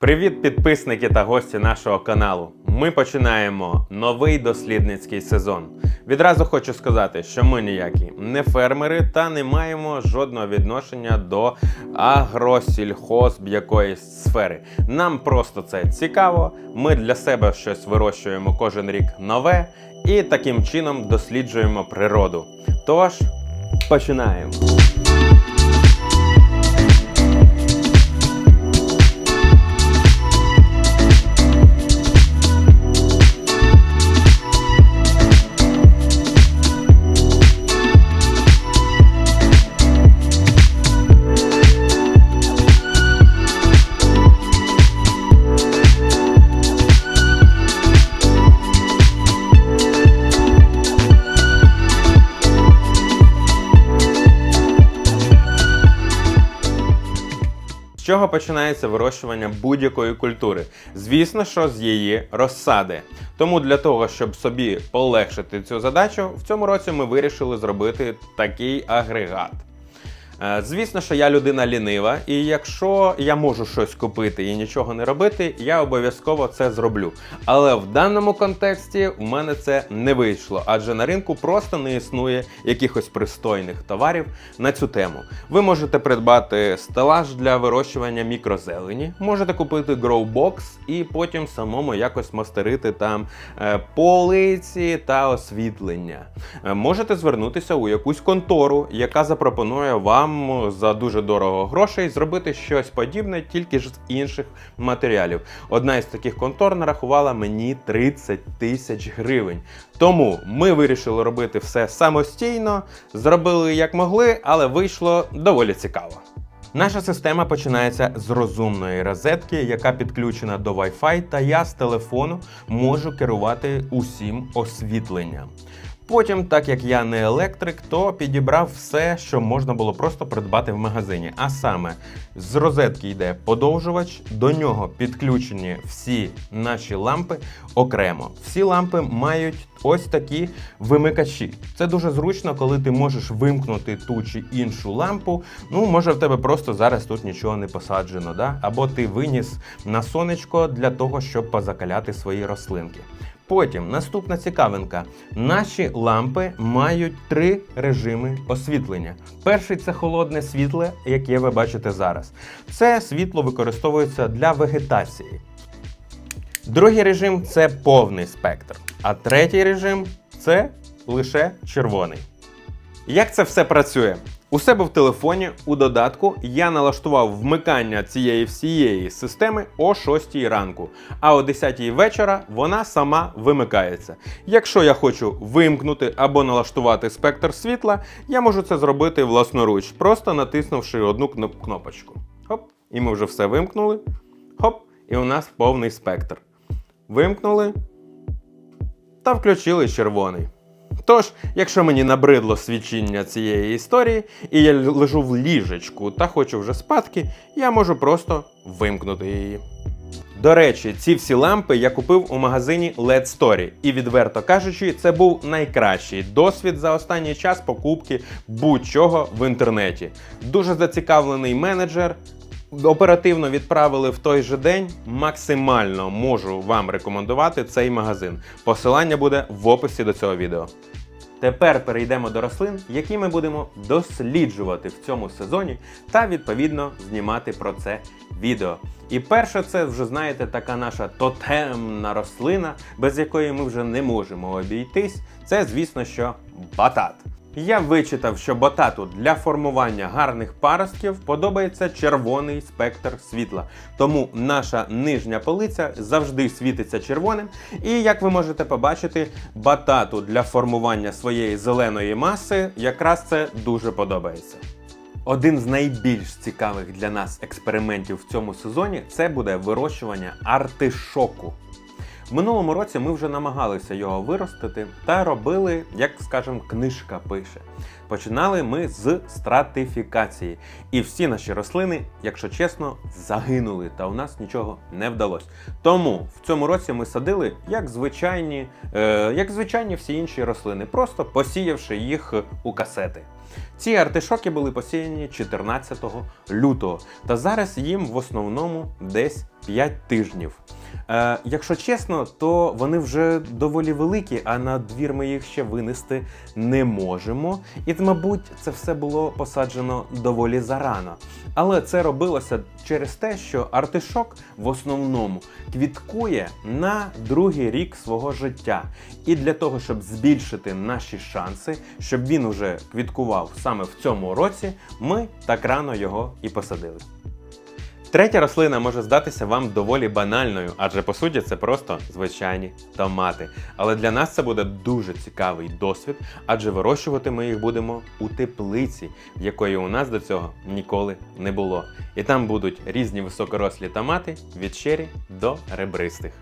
Привіт, підписники та гості нашого каналу. Ми починаємо новий дослідницький сезон. Відразу хочу сказати, що ми ніякі не фермери та не маємо жодного відношення до агросільхозб якоїсь сфери. Нам просто це цікаво. Ми для себе щось вирощуємо кожен рік нове і таким чином досліджуємо природу. Тож починаємо. Чого починається вирощування будь-якої культури? Звісно, що з її розсади. Тому для того, щоб собі полегшити цю задачу, в цьому році ми вирішили зробити такий агрегат. Е, Звісно, що я людина лінива, і якщо я можу щось купити і нічого не робити, я обов'язково це зроблю. Але в даному контексті в мене це не вийшло, адже на ринку просто не існує якихось пристойних товарів на цю тему. Ви можете придбати стелаж для вирощування мікрозелені, можете купити гроубокс і потім самому якось мастерити там е, полиці та освітлення. Е, Можете звернутися у якусь контору, яка запропонує вам за дуже дорого грошей зробити щось подібне, тільки ж з інших матеріалів. Одна із таких контор нарахувала мені 30 тисяч гривень. Тому ми вирішили робити все самостійно, зробили як могли, але вийшло доволі цікаво. Наша система починається з розумної розетки, яка підключена до Wi-Fi, та я з телефону можу керувати усім освітленням. Потім, так як я не електрик, то підібрав все, що можна було просто придбати в магазині. А саме з розетки йде подовжувач, до нього підключені всі наші лампи окремо. Всі лампи мають ось такі вимикачі. Це дуже зручно, коли ти можеш вимкнути ту чи іншу лампу. Ну, може, в тебе просто зараз тут нічого не посаджено, да? або ти виніс на сонечко для того, щоб позакаляти свої рослинки. Потім наступна цікавинка. Наші лампи мають три режими освітлення. Перший це холодне світле, яке ви бачите зараз. Це світло використовується для вегетації. Другий режим це повний спектр. А третій режим це лише червоний. Як це все працює? У себе в телефоні у додатку я налаштував вмикання цієї всієї системи о 6 ранку, а о 10 вечора вона сама вимикається. Якщо я хочу вимкнути або налаштувати спектр світла, я можу це зробити власноруч, просто натиснувши одну кнопочку. Хоп, і ми вже все вимкнули. Хоп, і у нас повний спектр. Вимкнули та включили червоний. Тож, якщо мені набридло свідчення цієї історії, і я лежу в ліжечку та хочу вже спадки, я можу просто вимкнути її. До речі, ці всі лампи я купив у магазині LED Story, і відверто кажучи, це був найкращий досвід за останній час покупки будь-чого в інтернеті. Дуже зацікавлений менеджер. Оперативно відправили в той же день. Максимально можу вам рекомендувати цей магазин. Посилання буде в описі до цього відео. Тепер перейдемо до рослин, які ми будемо досліджувати в цьому сезоні, та відповідно знімати про це відео. І перше, це вже знаєте, така наша тотемна рослина, без якої ми вже не можемо обійтись. Це, звісно, що батат. Я вичитав, що батату для формування гарних паростків подобається червоний спектр світла. Тому наша нижня полиця завжди світиться червоним. І як ви можете побачити, батату для формування своєї зеленої маси якраз це дуже подобається. Один з найбільш цікавих для нас експериментів в цьому сезоні це буде вирощування артишоку. Минулому році ми вже намагалися його виростити та робили, як скажем, книжка пише. Починали ми з стратифікації, і всі наші рослини, якщо чесно, загинули, та у нас нічого не вдалося. Тому в цьому році ми садили як звичайні, е, як звичайні всі інші рослини, просто посіявши їх у касети. Ці артишоки були посіяні 14 лютого, та зараз їм в основному десь 5 тижнів. Е, якщо чесно, то вони вже доволі великі, а на двір ми їх ще винести не можемо. І, мабуть, це все було посаджено доволі зарано. Але це робилося через те, що артишок в основному квіткує на другий рік свого життя. І для того, щоб збільшити наші шанси, щоб він уже квіткував саме в цьому році, ми так рано його і посадили. Третя рослина може здатися вам доволі банальною, адже по суті це просто звичайні томати. Але для нас це буде дуже цікавий досвід, адже вирощувати ми їх будемо у теплиці, якої у нас до цього ніколи не було. І там будуть різні високорослі томати від щирі до ребристих.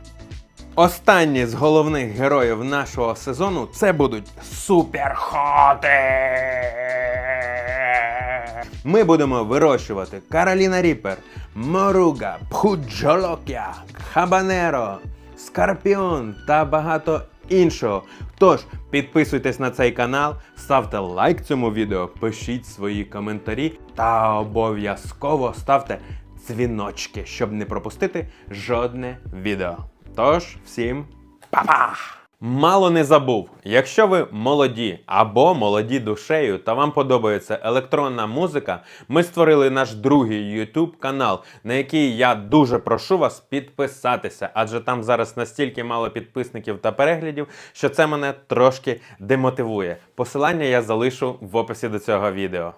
Останні з головних героїв нашого сезону це будуть суперхоти. Ми будемо вирощувати Кароліна Ріпер, Моруга, Пхуджолокя, Хабанеро, Скорпіон та багато іншого. Тож підписуйтесь на цей канал, ставте лайк цьому відео, пишіть свої коментарі та обов'язково ставте дзвіночки, щоб не пропустити жодне відео. Тож, всім па-па! Мало не забув, якщо ви молоді або молоді душею та вам подобається електронна музика, ми створили наш другий YouTube канал, на який я дуже прошу вас підписатися, адже там зараз настільки мало підписників та переглядів, що це мене трошки демотивує. Посилання я залишу в описі до цього відео.